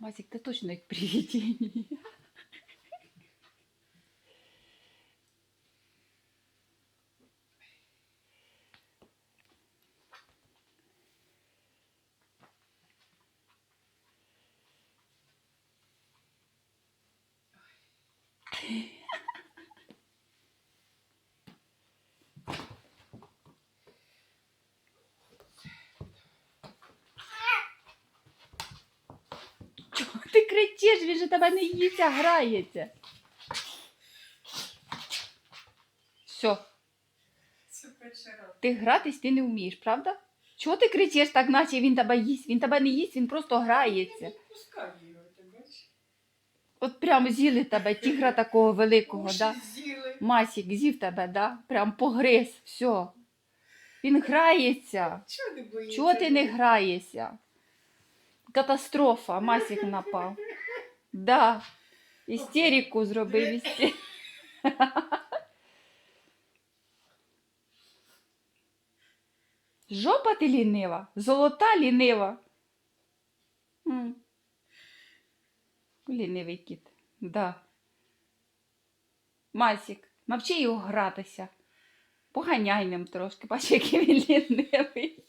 Масік, ты точно их привидение. Чого ти кричиш? Він же тебе не їсть, а грається. Все, ти гратись ти не вмієш, правда? Чого ти кричиш так, наче він тебе їсть? Він тебе не їсть, він просто грається. От прямо з'їли тебе, тігра такого великого, да? Масік з'їв тебе, да? Прям погриз, все. Він грається. Чого ти не граєшся? Катастрофа, Масік напав. Да. Істерику зробив. істе- Жопа ти лінива, золота лінива. Лінивий кіт. Да. Масік, навчи його гратися. Поганяй ним трошки, бачиш, який він лінивий.